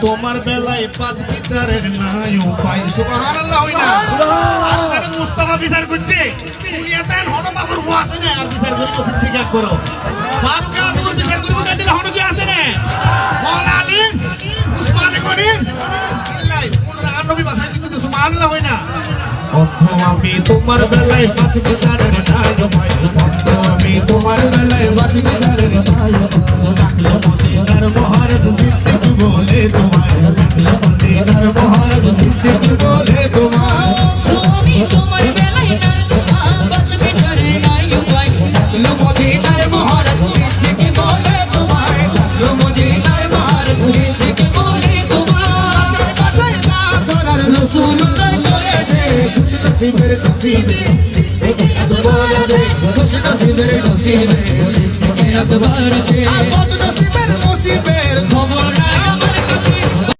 তোমার বেলায় পাঁচ বিচারের নাই উপায়। সুবহানাল্লাহ হই না? বিচার করছে। হন বাবুর আছে না, আর করি করো। ফারুক আজম বিচার করিব দিলে হন কি আছে না। মৌলা আলী, উসমানে কোনরা নবী বাসায় কিন্তু হই না। আমি তোমার বেলায় পাঁচ বিচারের অর্থ আমি তোমার বেলায় পাঁচ বিচারের উপায় ডাকলো মদিনার মহারাজ সিদ্দিক মহারাজ সিদ্দিক বলে তোমায়। খুশ নসিবের নসিবে সিদ্দিক একবার আছে খুশ নসিবের নসিবে সিদ্দিকে একবার আছে। আর বদ নসিবের